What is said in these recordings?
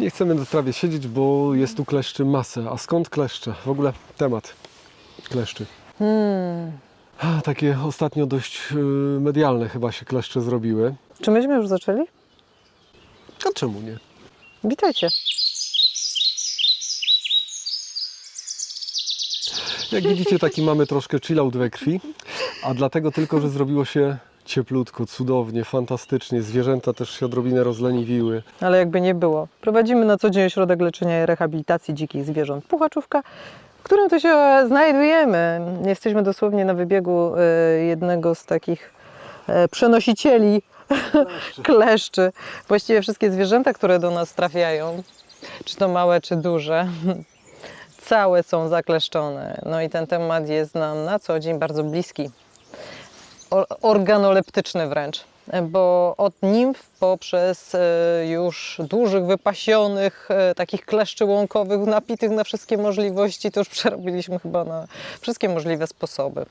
Nie chcemy na trawie siedzieć, bo jest tu kleszczy masę. A skąd kleszcze? W ogóle temat kleszczy. Hmm. Takie ostatnio dość y, medialne chyba się kleszcze zrobiły. Czy myśmy już zaczęli? A czemu nie? Witajcie. Jak widzicie, taki mamy troszkę chillout we krwi, a dlatego tylko, że zrobiło się cieplutko, cudownie, fantastycznie. Zwierzęta też się odrobinę rozleniwiły. Ale jakby nie było. Prowadzimy na co dzień ośrodek leczenia i rehabilitacji dzikich zwierząt Puchaczówka, w którym to się znajdujemy. Jesteśmy dosłownie na wybiegu e, jednego z takich e, przenosicieli kleszczy. Właściwie wszystkie zwierzęta, które do nas trafiają, czy to małe, czy duże, całe są zakleszczone. No i ten temat jest nam na co dzień bardzo bliski. Organoleptyczny wręcz, bo od nimf poprzez e, już dużych, wypasionych, e, takich kleszczy łąkowych, napitych na wszystkie możliwości, to już przerobiliśmy chyba na wszystkie możliwe sposoby.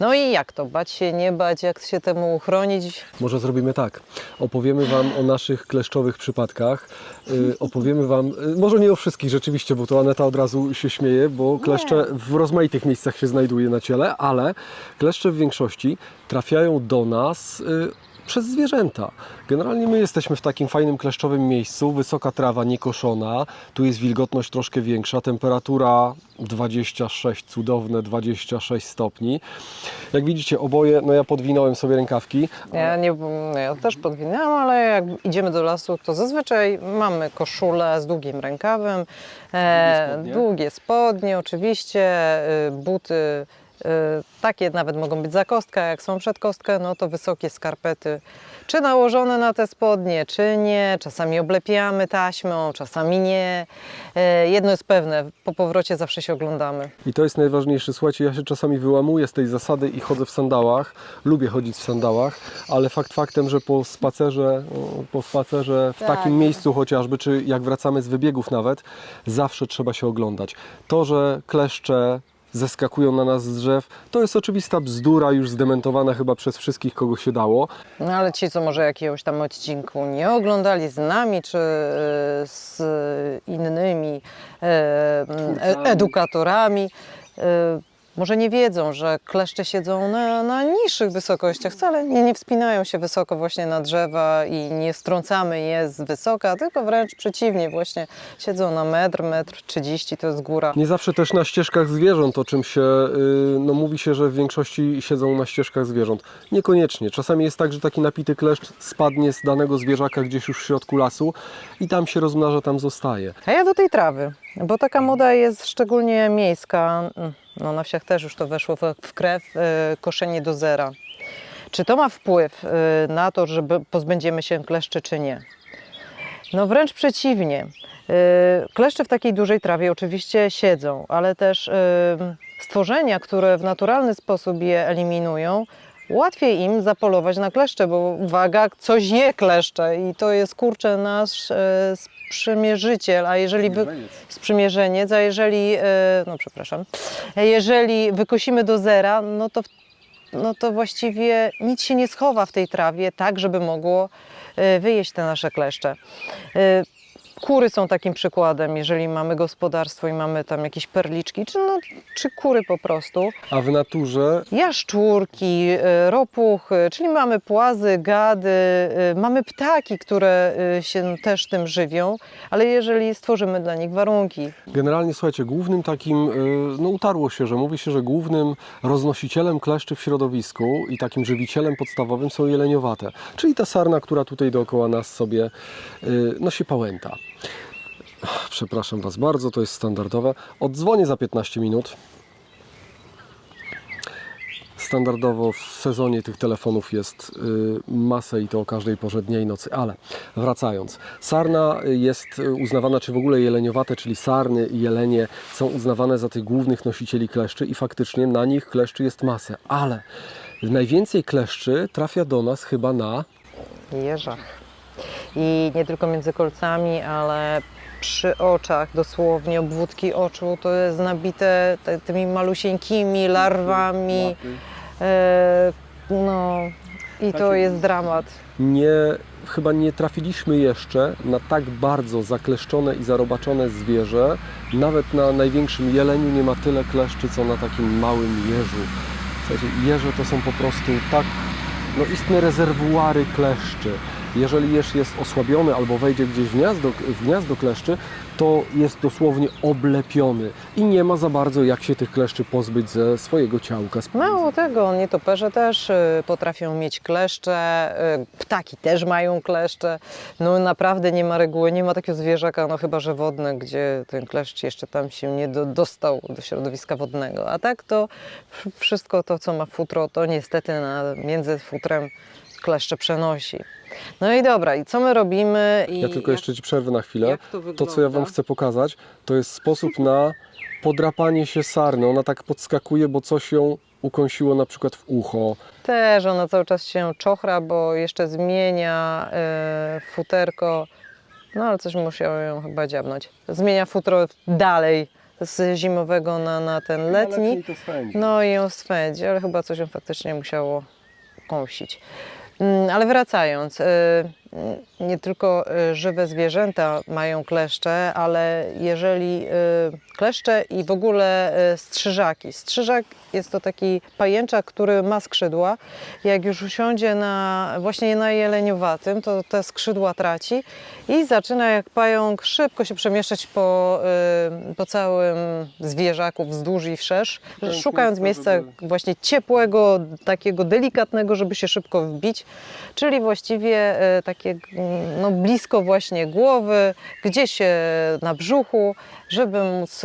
No i jak to? Bać się, nie bać, jak się temu uchronić? Może zrobimy tak. Opowiemy Wam o naszych kleszczowych przypadkach. Y, opowiemy Wam, może nie o wszystkich rzeczywiście, bo to Aneta od razu się śmieje, bo kleszcze w rozmaitych miejscach się znajduje na ciele, ale kleszcze w większości trafiają do nas przez zwierzęta. Generalnie my jesteśmy w takim fajnym kleszczowym miejscu, wysoka trawa niekoszona, tu jest wilgotność troszkę większa, temperatura 26, cudowne 26 stopni. Jak widzicie oboje, no ja podwinąłem sobie rękawki, Ja, nie, ja też podwinęłam, ale jak idziemy do lasu, to zazwyczaj mamy koszulę z długim rękawem, e, spodnie. długie spodnie oczywiście, y, buty takie nawet mogą być za kostkę, jak są przed kostkę, no to wysokie skarpety, czy nałożone na te spodnie, czy nie, czasami oblepiamy taśmą, czasami nie. E, jedno jest pewne, po powrocie zawsze się oglądamy. I to jest najważniejsze. Słuchajcie, ja się czasami wyłamuję z tej zasady i chodzę w sandałach. Lubię chodzić w sandałach, ale fakt faktem, że po spacerze, po spacerze w Tak. takim miejscu chociażby, czy jak wracamy z wybiegów nawet, zawsze trzeba się oglądać. To, że kleszcze zeskakują na nas z drzew, to jest oczywista bzdura, już zdementowana chyba przez wszystkich, kogo się dało. No ale ci, co może jakiegoś tam odcinku nie oglądali z nami, czy e, z innymi e, e, edukatorami, e, może nie wiedzą, że kleszcze siedzą na, na niższych wysokościach. Wcale nie, nie wspinają się wysoko właśnie na drzewa i nie strącamy je z wysoka, tylko wręcz przeciwnie, właśnie siedzą na metr, metr trzydzieści, to jest góra. Nie zawsze też na ścieżkach zwierząt, o czym się, y, no mówi się, że w większości siedzą na ścieżkach zwierząt. Niekoniecznie. Czasami jest tak, że taki napity kleszcz spadnie z danego zwierzaka gdzieś już w środku lasu i tam się rozmnaża, tam zostaje. A ja do tej trawy, bo taka moda jest szczególnie miejska, no na wsiach też już to weszło w, krew, e, koszenie do zera. Czy to ma wpływ e, na to, że pozbędziemy się kleszczy, czy nie? No wręcz przeciwnie. E, Kleszcze w takiej dużej trawie oczywiście siedzą, ale też stworzenia, które w naturalny sposób je eliminują, łatwiej im zapolować na kleszcze, bo uwaga, coś je kleszcze i to jest kurczę nasz e, sprzymierzyciel, a jeżeli wy, sprzymierzeniec, a jeżeli, e, no przepraszam, e, jeżeli wykosimy do zera, no to, no to właściwie nic się nie schowa w tej trawie tak, żeby mogło e, wyjeść te nasze kleszcze. E, Kury są takim przykładem, jeżeli mamy gospodarstwo i mamy tam jakieś perliczki, czy, no, czy kury po prostu. A w naturze Jaszczurki, e, ropuchy, czyli mamy płazy, gady, e, mamy ptaki, które e, się też tym żywią, ale jeżeli stworzymy dla nich warunki, generalnie, słuchajcie, głównym takim, y, no utarło się, że mówi się, że głównym roznosicielem kleszczy w środowisku i takim żywicielem podstawowym są jeleniowate, czyli ta sarna, która tutaj dookoła nas sobie y, nosi pałęta. Przepraszam Was bardzo, to jest standardowe. Odzwonię za 15 minut. Standardowo w sezonie tych telefonów jest y, masę i to o każdej porze dnia i nocy, ale wracając. Sarna jest y, uznawana, czy w ogóle jeleniowate, czyli sarny i jelenie są uznawane za tych głównych nosicieli kleszczy i faktycznie na nich kleszczy jest masę, ale najwięcej kleszczy trafia do nas chyba na jeżach. I nie tylko między kolcami, ale przy oczach, dosłownie obwódki oczu, to jest nabite te, tymi malusieńkimi larwami. E, no, I to jest dramat. nie, chyba nie trafiliśmy jeszcze na tak bardzo zakleszczone i zarobaczone zwierzę. Nawet na największym jeleniu nie ma tyle kleszczy, co na takim małym jeżu. Słuchajcie, jeże to są po prostu tak no, istne rezerwuary kleszczy. Jeżeli jeż jest osłabiony albo wejdzie gdzieś w gniazdo, w gniazdo kleszczy, to jest dosłownie oblepiony i nie ma za bardzo jak się tych kleszczy pozbyć ze swojego ciałka. Mało tego, nietoperze też y, potrafią mieć kleszcze, y, ptaki też mają kleszcze. No naprawdę nie ma reguły, nie ma takiego zwierzaka, no chyba że wodne, gdzie ten kleszcz jeszcze tam się nie do, dostał do środowiska wodnego. A tak to wsz- wszystko to, co ma futro, to niestety na, między futrem kleszcze przenosi. No i dobra, i co my robimy? I Ja tylko jeszcze Ci przerwę na chwilę. jak to, To, co ja Wam wygląda? chcę pokazać, to jest sposób na podrapanie się sarny. Ona tak podskakuje, bo coś ją ukąsiło na przykład w ucho. Też ona cały czas się czochra, bo jeszcze zmienia e, futerko. No ale coś musiało ją chyba dziabnąć. Zmienia futro dalej z zimowego na, na ten letni. No i ją swędzi, ale chyba coś ją faktycznie musiało kąsić. Mm, Ale wracając, y, y, nie tylko y, żywe zwierzęta mają kleszcze, ale jeżeli y, kleszcze i w ogóle strzyżaki. Strzyżak jest to taki pajęczak, który ma skrzydła. Jak już usiądzie na, właśnie na jeleniowatym, to te skrzydła traci i zaczyna jak pająk szybko się przemieszczać po, y, po całym zwierzaku wzdłuż i wszerz, Szukając szukając miejsca, właśnie ciepłego, takiego delikatnego, żeby się szybko wbić, czyli właściwie e, takie no, blisko właśnie głowy, gdzieś e, na brzuchu, żeby móc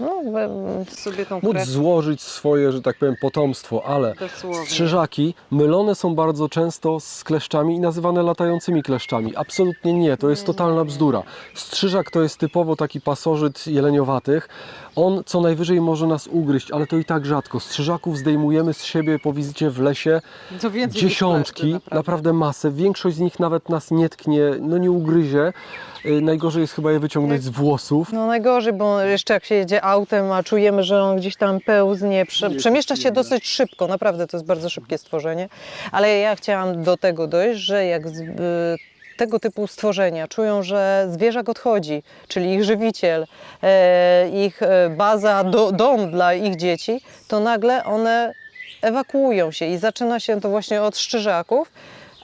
no, we- sobie tą Móc krew złożyć swoje, że tak powiem, potomstwo, ale dosłownie. strzyżaki mylone są bardzo często z kleszczami i nazywane latającymi kleszczami. Absolutnie nie, to jest totalna bzdura. Strzyżak to jest typowo taki pasożyt jeleniowatych. On co najwyżej może nas ugryźć, ale to i tak rzadko. Strzyżaków zdejmujemy z siebie po wizycie w lesie To więcej dziesiątki, niż naprawdę. naprawdę. masę. Większość z nich nawet nas nie tknie, no nie ugryzie. Y, Najgorzej jest chyba je wyciągnąć z włosów. No najgorzej, bo jeszcze jak się jedzie autem, a czujemy, że on gdzieś tam pełznie, prze, przemieszcza się dosyć szybko, naprawdę to jest bardzo szybkie stworzenie, ale ja chciałam do tego dojść, że jak z, y, tego typu stworzenia czują, że zwierzak odchodzi, czyli ich żywiciel, e, ich e, baza, do, dom dla ich dzieci, to nagle one ewakuują się i zaczyna się to właśnie od szczyżaków,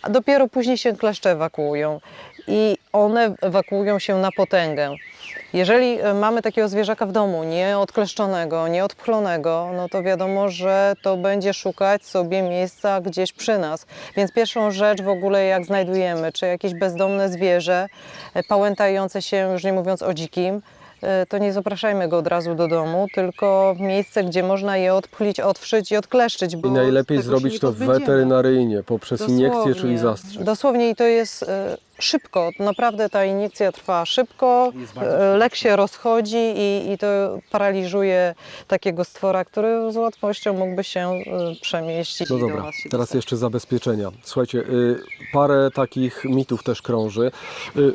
a dopiero później się kleszcze ewakuują. I one ewakuują się na potęgę. Jeżeli e, mamy takiego zwierzaka w domu, nie odkleszczonego, nie odpchlonego, no to wiadomo, że to będzie szukać sobie miejsca gdzieś przy nas. Więc pierwszą rzecz w ogóle jak znajdujemy, czy jakieś bezdomne zwierzę, e, pałętające się, już nie mówiąc o dzikim, e, to nie zapraszajmy go od razu do domu, tylko w miejsce, gdzie można je odpchlić, odwszyć i odkleszczyć. I najlepiej zrobić to weterynaryjnie, poprzez iniekcję, czyli Dosłownie. zastrzyk. Dosłownie i to jest szybko. Naprawdę ta iniekcja trwa szybko, e, lek się rozchodzi i, i to paraliżuje takiego stwora, który z łatwością mógłby się e, przemieścić No do dobra, się teraz dostać. jeszcze zabezpieczenia. Słuchajcie, y, parę takich mitów też krąży. Y,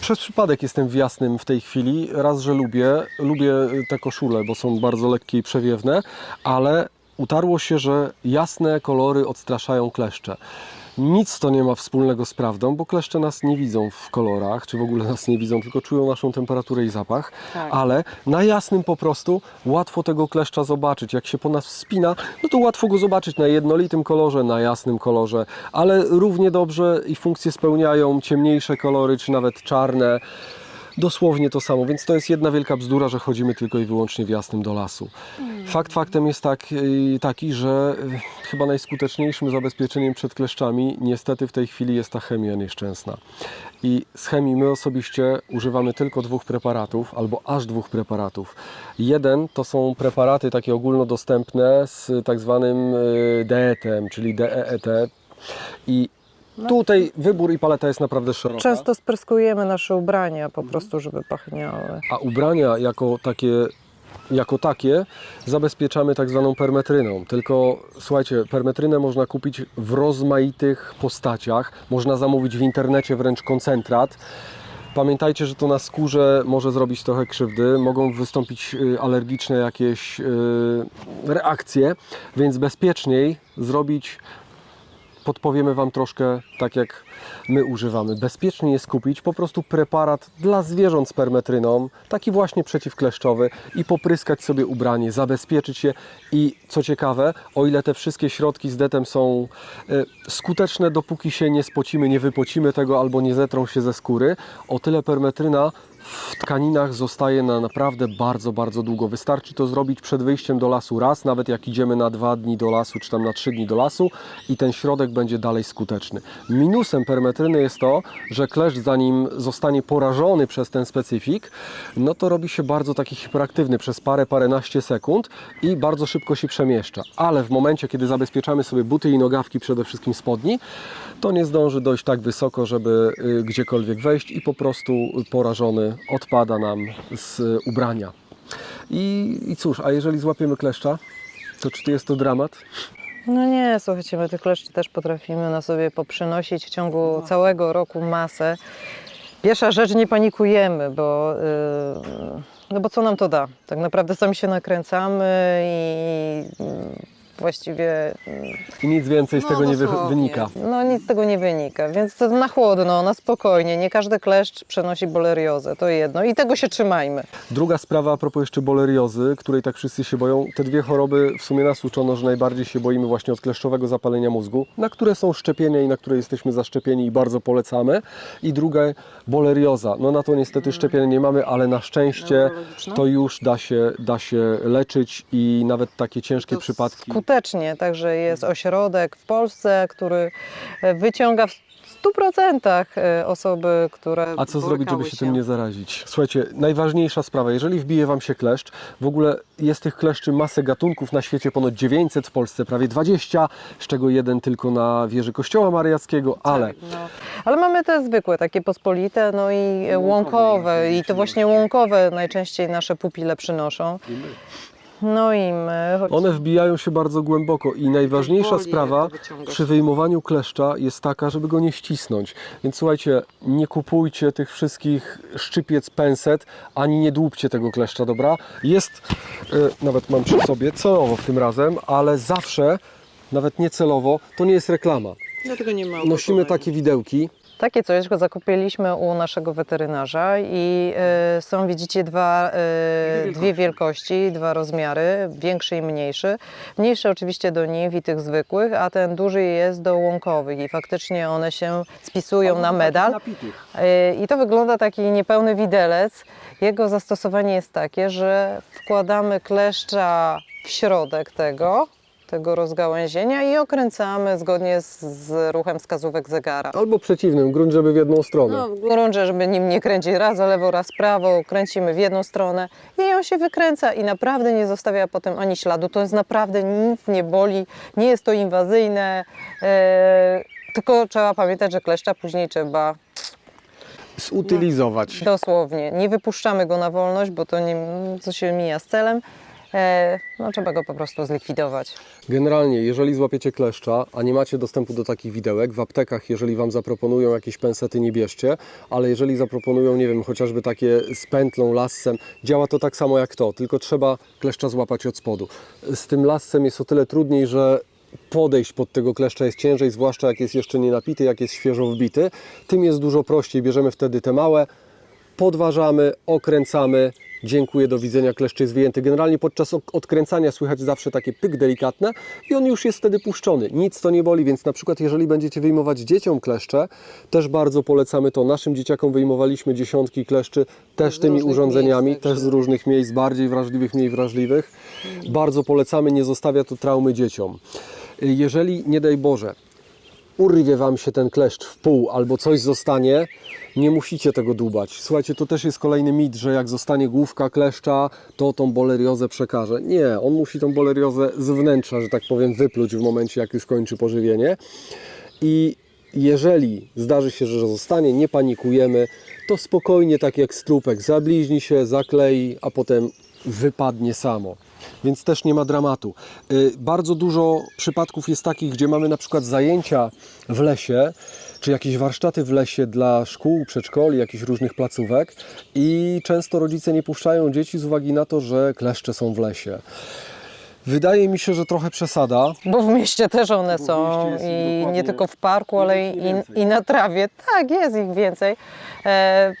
Przez przypadek jestem w jasnym w tej chwili. Raz, że lubię, lubię te koszule, bo są bardzo lekkie i przewiewne, ale utarło się, że jasne kolory odstraszają kleszcze. Nic to nie ma wspólnego z prawdą, bo kleszcze nas nie widzą w kolorach, czy w ogóle nas nie widzą, tylko czują naszą temperaturę i zapach. Tak. Ale na jasnym po prostu łatwo tego kleszcza zobaczyć. Jak się po nas wspina, no to łatwo go zobaczyć na jednolitym kolorze, na jasnym kolorze, ale równie dobrze i funkcje spełniają ciemniejsze kolory, czy nawet czarne. Dosłownie to samo, więc to jest jedna wielka bzdura, że chodzimy tylko i wyłącznie w jasnym do lasu. Fakt faktem jest tak, y, taki, że y, chyba najskuteczniejszym zabezpieczeniem przed kleszczami niestety w tej chwili jest ta chemia nieszczęsna. I z chemii my osobiście używamy tylko dwóch preparatów, albo aż dwóch preparatów. Jeden to są preparaty takie ogólnodostępne z tak zwanym y, DEET-em, czyli DEET. I tutaj wybór i paleta jest naprawdę szeroka. Często spryskujemy nasze ubrania po prostu, żeby pachniały. A ubrania jako takie, jako takie zabezpieczamy tak zwaną permetryną. Tylko słuchajcie, permetrynę można kupić w rozmaitych postaciach. Można zamówić w internecie wręcz koncentrat. Pamiętajcie, że to na skórze może zrobić trochę krzywdy, mogą wystąpić y, alergiczne jakieś y, reakcje, więc bezpieczniej zrobić podpowiemy Wam troszkę tak jak my używamy. Bezpiecznie jest kupić po prostu preparat dla zwierząt z permetryną, taki właśnie przeciwkleszczowy i popryskać sobie ubranie, zabezpieczyć je i co ciekawe, o ile te wszystkie środki z detem są e, skuteczne, dopóki się nie spocimy, nie wypocimy tego albo nie zetrą się ze skóry, o tyle permetryna w tkaninach zostaje na naprawdę bardzo, bardzo długo. Wystarczy to zrobić przed wyjściem do lasu raz, nawet jak idziemy na dwa dni do lasu, czy tam na trzy dni do lasu i ten środek będzie dalej skuteczny. Minusem permetryny jest to, że kleszcz zanim zostanie porażony przez ten specyfik, no to robi się bardzo taki hiperaktywny przez parę, paręnaście sekund i bardzo szybko się przemieszcza. Ale w momencie, kiedy zabezpieczamy sobie buty i nogawki, przede wszystkim spodni, to nie zdąży dojść tak wysoko, żeby y, gdziekolwiek wejść i po prostu porażony odpada nam z ubrania. I, I cóż, a jeżeli złapiemy kleszcza, to czy to jest to dramat? No nie, słuchajcie, my tych kleszczy też potrafimy na sobie poprzynosić w ciągu całego roku masę. Pierwsza rzecz, nie panikujemy, bo, yy, no bo co nam to da? Tak naprawdę sami się nakręcamy i yy, właściwie I nic więcej z no tego nie wy- dosłownie. wynika. No nic z tego nie wynika, więc to na chłodno, na spokojnie. Nie każdy kleszcz przenosi boleriozę, to jedno i tego się trzymajmy. Druga sprawa a propos jeszcze boleriozy, której tak wszyscy się boją. Te dwie choroby w sumie nas uczono, że najbardziej się boimy właśnie od kleszczowego zapalenia mózgu, na które są szczepienia i na które jesteśmy zaszczepieni i bardzo polecamy. I druga bolerioza. No na to niestety szczepienia nie mamy, ale na szczęście to już da się, da się leczyć i nawet takie ciężkie To przypadki. Skutecznie, także jest ośrodek w Polsce, który e, wyciąga w 100% e, osoby, które. A co zrobić, żeby borykały się tym nie zarazić? Słuchajcie, najważniejsza sprawa, jeżeli wbije Wam się kleszcz, w ogóle jest tych kleszczy masę gatunków na świecie, ponad 900 w Polsce, prawie 20, z czego jeden tylko na wieży Kościoła Mariackiego, ale No. Ale mamy te zwykłe, takie pospolite, no i łąkowe. I to właśnie łąkowe najczęściej nasze pupile przynoszą. No i my. choć- one wbijają się bardzo głęboko i najważniejsza sprawa przy wyjmowaniu kleszcza jest taka, żeby go nie ścisnąć. Więc słuchajcie, nie kupujcie tych wszystkich szczypiec, penset, ani nie dłubcie tego kleszcza, dobra? Jest, e, nawet mam przy sobie, celowo w tym razem, ale zawsze, nawet niecelowo, to nie jest reklama. Dlatego nie ma Nosimy takie widełki, Takie coś go zakupiliśmy u naszego weterynarza i e, są, widzicie, dwa, e, dwie wielkości, dwa rozmiary, większy i mniejszy. Mniejszy oczywiście do niw i tych zwykłych, a ten duży jest do łąkowych i faktycznie one się spisują na medal. E, I to wygląda taki niepełny widelec. Jego zastosowanie jest takie, że wkładamy kleszcza w środek tego, tego rozgałęzienia i okręcamy zgodnie z, z ruchem wskazówek zegara. albo przeciwnym, grunt, żeby w jedną stronę. No, grunże, żeby nim nie kręcić raz za lewo, raz prawo, kręcimy w jedną stronę i on się wykręca i naprawdę nie zostawia potem ani śladu. To jest naprawdę nic nie boli, nie jest to inwazyjne, e, tylko trzeba pamiętać, że kleszcza później trzeba Zutylizować. dosłownie, nie wypuszczamy go na wolność, bo to nie, co się mija z celem, no trzeba go po prostu zlikwidować. Generalnie, jeżeli złapiecie kleszcza, a nie macie dostępu do takich widełek, w aptekach, jeżeli Wam zaproponują jakieś pensety, nie bierzcie, ale jeżeli zaproponują, nie wiem, chociażby takie z pętlą, lassem, działa to tak samo jak to, tylko trzeba kleszcza złapać od spodu. Z tym lassem jest o tyle trudniej, że podejść pod tego kleszcza jest ciężej, zwłaszcza jak jest jeszcze nie napity, jak jest świeżo wbity. Tym jest dużo prościej, bierzemy wtedy te małe, podważamy, okręcamy. Dziękuję, do widzenia, kleszcz jest wyjęty. Generalnie podczas odkręcania słychać zawsze takie pyk delikatne i on już jest wtedy puszczony. Nic to nie boli, więc na przykład jeżeli będziecie wyjmować dzieciom kleszcze, też bardzo polecamy to. Naszym dzieciakom wyjmowaliśmy dziesiątki kleszczy też tymi urządzeniami, miejsc też z różnych miejsc, bardziej wrażliwych, mniej wrażliwych. Bardzo polecamy, nie zostawia to traumy dzieciom. Jeżeli, nie daj Boże, urwie Wam się ten kleszcz w pół albo coś zostanie, nie musicie tego dłubać. Słuchajcie, to też jest kolejny mit, że jak zostanie główka kleszcza, to tą boleriozę przekaże. Nie, on musi tą boleriozę z wnętrza, że tak powiem, wypluć w momencie, jak już kończy pożywienie. I jeżeli zdarzy się, że zostanie, nie panikujemy, to spokojnie, tak jak strupek, zabliźni się, zaklei, a potem wypadnie samo. Więc też nie ma dramatu. Y, Bardzo dużo przypadków jest takich, gdzie mamy na przykład zajęcia w lesie, czy jakieś warsztaty w lesie dla szkół, przedszkoli, jakichś różnych placówek i często rodzice nie puszczają dzieci z uwagi na to, że kleszcze są w lesie. Wydaje mi się, że trochę przesada. Bo w mieście też one są i dokładnie- nie tylko w parku, ale i, i na trawie. Tak, jest ich więcej. E,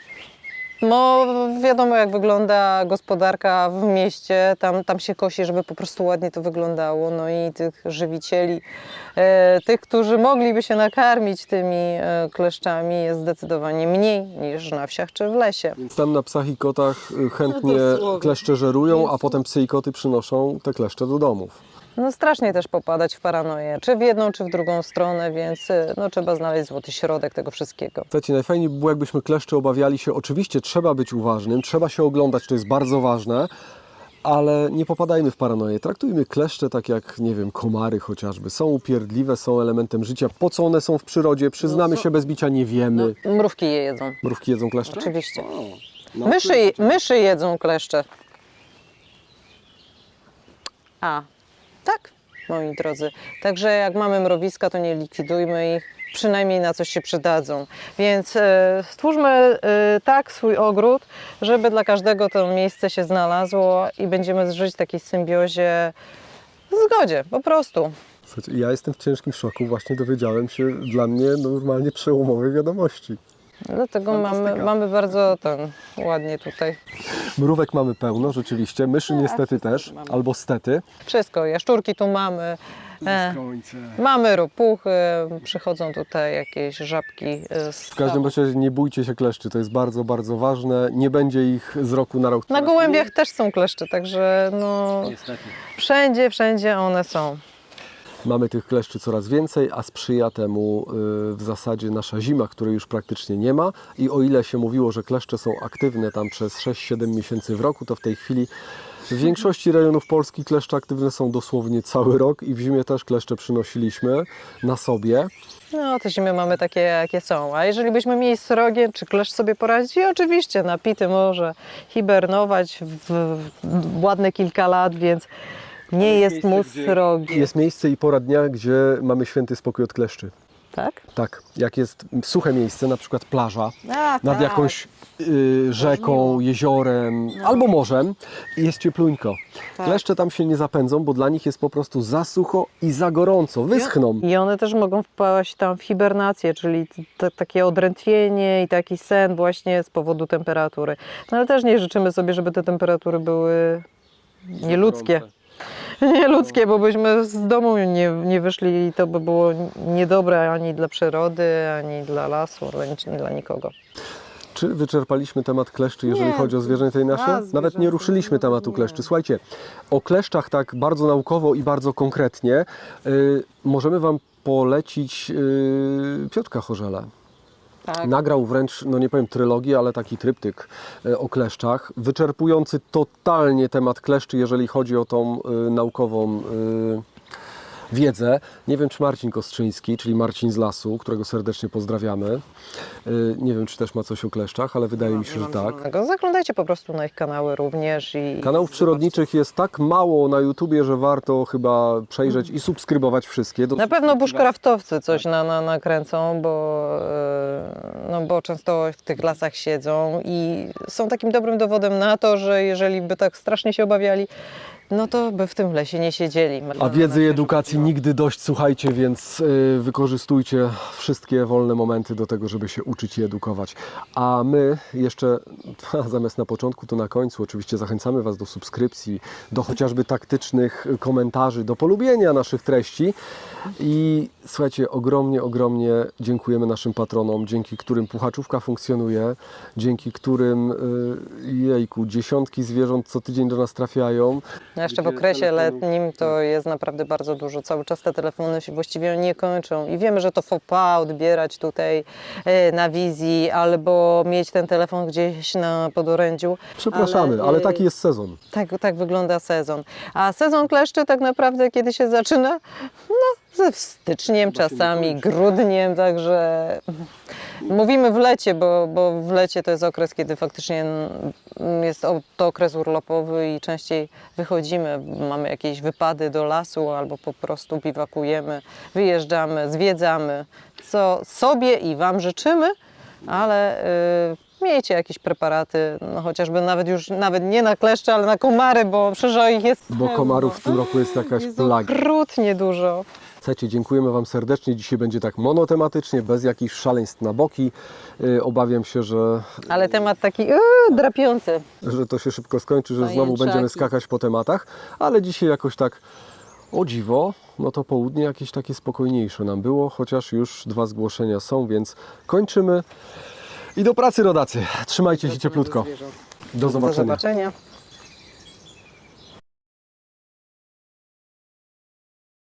no wiadomo jak wygląda gospodarka w mieście, tam, tam się kosi, żeby po prostu ładnie to wyglądało. No i tych żywicieli, e, tych, którzy mogliby się nakarmić tymi e, kleszczami jest zdecydowanie mniej niż na wsiach czy w lesie. Więc tam na psach i kotach y, chętnie No dosłownie. kleszcze żerują, a potem psy i koty przynoszą te kleszcze do domów. No strasznie też popadać w paranoję, czy w jedną, czy w drugą stronę, więc e, no, trzeba znaleźć złoty środek tego wszystkiego. Słuchajcie, najfajniej by było, jakbyśmy kleszcze obawiali się. Oczywiście trzeba być uważnym, trzeba się oglądać, to jest bardzo ważne, ale nie popadajmy w paranoję. Traktujmy kleszcze tak jak, nie wiem, komary chociażby. Są upierdliwe, są elementem życia. Po co one są w przyrodzie? Przyznamy No są- się bez bicia, nie wiemy. Mrówki je jedzą. Mrówki jedzą kleszcze? Oczywiście. No, Myszy, myszy jedzą kleszcze. A, tak, moi drodzy. Także jak mamy mrowiska, to nie likwidujmy ich. Przynajmniej na coś się przydadzą. Więc e, stwórzmy e, tak swój ogród, żeby dla każdego to miejsce się znalazło i będziemy żyć w takiej symbiozie, w zgodzie, po prostu. Słuchajcie, ja jestem w ciężkim szoku. Właśnie dowiedziałem się dla mnie normalnie przełomowej wiadomości. Dlatego mamy, mamy bardzo ten, ładnie tutaj Mrówek mamy pełno, rzeczywiście. Myszy niestety wszystko też, mamy. albo stety. wszystko. Jaszczurki tu mamy. E, Mamy ropuchy, przychodzą tutaj jakieś żabki. e, Z W każdym razie nie bójcie się kleszczy, to jest bardzo, bardzo ważne. Nie będzie ich z roku na rok. Na gołębiach też są kleszcze, także no. Niestety. wszędzie, wszędzie one są. Mamy tych kleszczy coraz więcej, a sprzyja temu y, w zasadzie nasza zima, której już praktycznie nie ma. I o ile się mówiło, że kleszcze są aktywne tam przez 6-7 miesięcy w roku, to w tej chwili w większości rejonów Polski kleszcze aktywne są dosłownie cały rok i w zimie też kleszcze przynosiliśmy na sobie. No, te zimy mamy takie, jakie są. A jeżeli byśmy mieli srogie, czy kleszcz sobie poradzi? Oczywiście, napity może hibernować w, w ładne kilka lat, więc nie jest mu srogi. Jest miejsce i pora dnia, gdzie mamy święty spokój od kleszczy. Tak? Tak, jak jest suche miejsce, na przykład plaża, A, nad tak. jakąś y, rzeką, jeziorem albo morzem i jest ciepluńko. Tak. Kleszcze tam się nie zapędzą, bo dla nich jest po prostu za sucho i za gorąco, wyschną. I one też mogą wpaść tam w hibernację, czyli t- t- takie odrętwienie i taki sen właśnie z powodu temperatury. No ale też nie życzymy sobie, żeby te temperatury były nieludzkie. Nieludzkie, bo byśmy z domu nie, nie wyszli i to by było niedobre ani dla przyrody, ani dla lasu, ani dla nikogo. Czy wyczerpaliśmy temat kleszczy, jeżeli Nie. chodzi o zwierzęta i nasze? Nawet nie ruszyliśmy no, tematu nie. kleszczy. Słuchajcie, o kleszczach tak bardzo naukowo i bardzo konkretnie y, możemy Wam polecić y, Piotrka Chorzela. Tak. Nagrał wręcz, no nie powiem trylogię, ale taki tryptyk e, o kleszczach, wyczerpujący totalnie temat kleszczy, jeżeli chodzi o tą y, naukową y, wiedzę. Nie wiem, czy Marcin Kostrzyński, czyli Marcin z Lasu, którego serdecznie pozdrawiamy. y, nie wiem, czy też ma coś o kleszczach, ale wydaje mi się, że tak. Zaglądajcie po prostu na ich kanały również. I Kanałów przyrodniczych jest tak mało na YouTubie, że warto chyba przejrzeć i subskrybować wszystkie. Do Na pewno bushcraftowcy coś na, na, nakręcą, bo, e, no, bo często w tych lasach siedzą i są takim dobrym dowodem na to, że jeżeli by tak strasznie się obawiali, no to by w tym lesie nie siedzieli. A wiedzy i edukacji nigdy dość, słuchajcie, więc y, wykorzystujcie wszystkie wolne momenty do tego, żeby się uczyć i edukować. A my jeszcze, zamiast na początku, to na końcu, oczywiście zachęcamy Was do subskrypcji, do chociażby taktycznych komentarzy, do polubienia naszych treści. I słuchajcie, ogromnie, ogromnie dziękujemy naszym patronom, dzięki którym Puchaczówka funkcjonuje, dzięki którym, y, jejku, dziesiątki zwierząt co tydzień do nas trafiają. No jeszcze w okresie letnim to jest naprawdę bardzo dużo. Cały czas te telefony się właściwie nie kończą i wiemy, że to faux pas odbierać tutaj e, na wizji albo mieć ten telefon gdzieś na podorędziu. Przepraszamy, ale, Ale, taki jest sezon. Tak, tak wygląda sezon. A sezon kleszczy tak naprawdę kiedy się zaczyna? No, ze styczniem, czasami grudniem, także mówimy w lecie, bo, bo w lecie to jest okres, kiedy faktycznie jest to okres urlopowy i częściej wychodzimy, mamy jakieś wypady do lasu albo po prostu biwakujemy, wyjeżdżamy, zwiedzamy, co sobie i Wam życzymy, ale y, miejcie jakieś preparaty, no chociażby nawet już, nawet nie na kleszcze, ale na komary, bo przecież ich jest Bo komarów w tym roku jest jakaś Jest plaga. okrutnie dużo. Słuchajcie, dziękujemy Wam serdecznie. Dzisiaj będzie tak monotematycznie, bez jakichś szaleństw na boki. Y, Obawiam się, że, Ale temat taki yy, drapiący. że to się szybko skończy, że znowu Pajęczaki. będziemy skakać po tematach, ale dzisiaj jakoś tak o dziwo, no to południe jakieś takie spokojniejsze nam było, chociaż już dwa zgłoszenia są, więc kończymy. I do pracy rodacy. Trzymajcie się cieplutko. Do Do zobaczenia. zobaczenia.